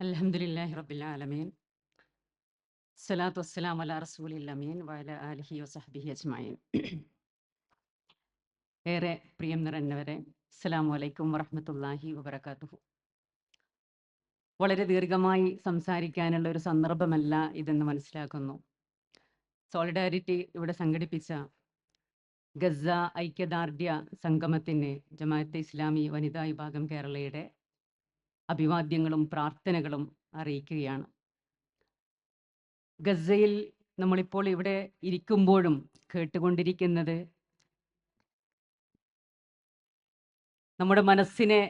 അൽഹംദുലില്ലാഹി റബ്ബിൽ ആലമീൻ. സ്വലാത്തു വസ്സലാം അലാ റസൂലിൽ അമീൻ വല ആലിഹി വസഹ്ബിഹി അജ്മഈൻ. ഏറെ പ്രിയം നിറഞ്ഞവരെ അസ്സലാമു അലൈക്കും വറഹ്മത്തുള്ളാഹി വബറകാതുഹു. വളരെ ദീർഘമായി സംസാരിക്കാനുള്ള ഒരു സന്ദർഭമല്ല ഇതെന്ന് മനസ്സിലാക്കുന്നു. സോളിഡാരിറ്റി ഇവിടെ സംഘടിപ്പിച്ച ഗസ ഐക്യദാർഢ്യ സംഗമത്തിന് ജമാഅത്തെ ഇസ്ലാമി വനിതാ വിഭാഗം കേരളയുടെ അഭിവാദ്യങ്ങളും പ്രാർത്ഥനകളും അറിയിക്കുകയാണ്. ഗസയിൽ നമ്മളിപ്പോൾ ഇവിടെ ഇരിക്കുമ്പോഴും കേട്ടുകൊണ്ടിരിക്കുന്നത് നമ്മുടെ മനസ്സിനെ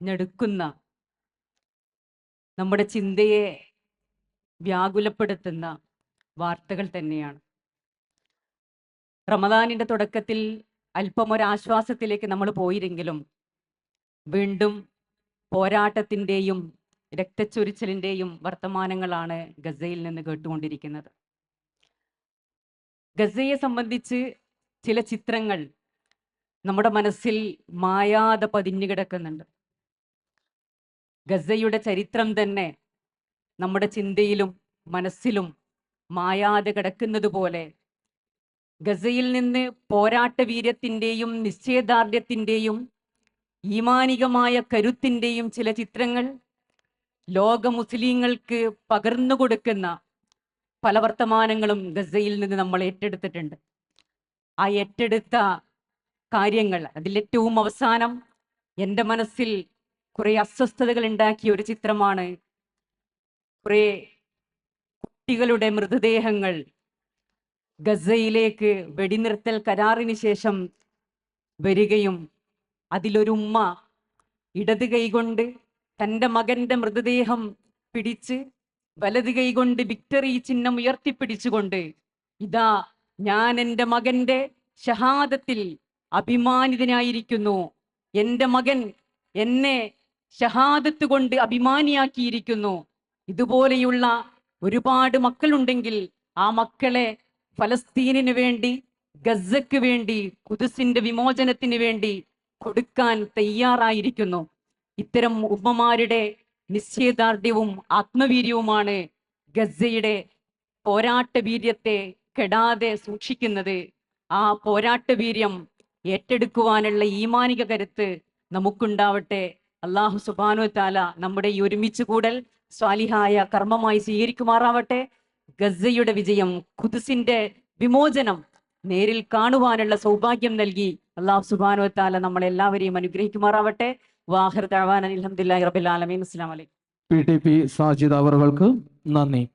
ഞെടുക്കുന്ന നമ്മുടെ ചിന്തയെ വ്യാകുലപ്പെടുത്തുന്ന വാർത്തകൾ തന്നെയാണ്. റമദാനിന്റെ തുടക്കത്തിൽ അല്പം ഒരു ആശ്വാസത്തിലേക്ക് നമ്മൾ പോയിരെങ്കിലും വീണ്ടും പോരാട്ടത്തിന്റെയും രക്തച്ചൊരിച്ചിലിന്റെയും വർത്തമാനങ്ങളാണ് ഗസയിൽ നിന്ന് കേട്ടുകൊണ്ടിരിക്കുന്നത്. ഗസയെ സംബന്ധിച്ച് ചില ചിത്രങ്ങൾ നമ്മുടെ മനസ്സിൽ മായാതെ പതിഞ്ഞു കിടക്കുന്നുണ്ട്. ഗസയുടെ ചരിത്രം തന്നെ നമ്മുടെ ചിന്തയിലും മനസ്സിലും മായാതെ കിടക്കുന്നത് പോലെ ഗസയിൽ നിന്ന് പോരാട്ട വീര്യത്തിന്റെയും നിശ്ചയദാർഢ്യത്തിന്റെയും ഈമാനികമായ കരുത്തിന്റെയും ചില ചിത്രങ്ങൾ ലോക മുസ്ലിങ്ങൾക്ക് പകർന്നു കൊടുക്കുന്ന പല വർത്തമാനങ്ങളും ഗസയിൽ നിന്ന് നമ്മൾ ഏറ്റെടുത്തിട്ടുണ്ട്. ആ ഏറ്റെടുത്ത കാര്യങ്ങൾ അതിലേറ്റവും അവസാനം എന്റെ മനസ്സിൽ കുറെ അസ്വസ്ഥതകൾ ഉണ്ടാക്കിയ ഒരു ചിത്രമാണ്. കുറെ കുട്ടികളുടെ മൃതദേഹങ്ങൾ ഗസയിലേക്ക് വെടിനിർത്തൽ കരാറിന് ശേഷം വരികയും അതിലൊരു ഉമ്മ ഇടത് കൈകൊണ്ട് തന്റെ മകന്റെ മൃതദേഹം പിടിച്ച് വലത് കൈകൊണ്ട് വിക്ടറി ചിഹ്നം ഉയർത്തിപ്പിടിച്ചുകൊണ്ട് ഇതാ ഞാൻ എന്റെ മകന്റെ ഷഹാദത്തിൽ അഭിമാനിതനായിരിക്കുന്നു. എന്റെ മകൻ എന്നെ ഷഹാദത്ത് കൊണ്ട് അഭിമാനിയാക്കിയിരിക്കുന്നു. ഇതുപോലെയുള്ള ഒരുപാട് മക്കളുണ്ടെങ്കിൽ ആ മക്കളെ ഫലസ്തീനിന് വേണ്ടി ഗസക്ക് വേണ്ടി കുതിസിന്റെ വിമോചനത്തിന് വേണ്ടി കൊടുക്കാൻ തയ്യാറായിരിക്കുന്നു. ഇത്തരം ഉമ്മമാരുടെ നിശ്ചയദാർഢ്യവും ആത്മവീര്യവുമാണ് ഗസയുടെ പോരാട്ട വീര്യത്തെ കെടാതെ സൂക്ഷിക്കുന്നത്. ആ പോരാട്ട വീര്യം ഏറ്റെടുക്കുവാനുള്ള ഈമാനിക കരുത്ത് നമുക്കുണ്ടാവട്ടെ. അള്ളാഹു സുബാനു താല നമ്മുടെ ഈ ഒരുമിച്ച് കൂടൽ സ്വാലിഹായ കർമ്മമായി സ്വീകരിക്കുമാറാവട്ടെ. ഗസയുടെ വിജയം ഖുദുസിന്റെ വിമോചനം നേരിൽ കാണുവാനുള്ള സൗഭാഗ്യം നൽകി അള്ളാഹു സുബാനു താല നമ്മളെല്ലാവരെയും അനുഗ്രഹിക്കുമാറാവട്ടെ. വാഹിർ തഴവാൻ അലഹമുല്ലാ റബിൻ ആലമീൻ. അസ്സാം അലൈക്കും. പി ടി പി സാജിദ് അവറുകൾക്ക് നന്ദി.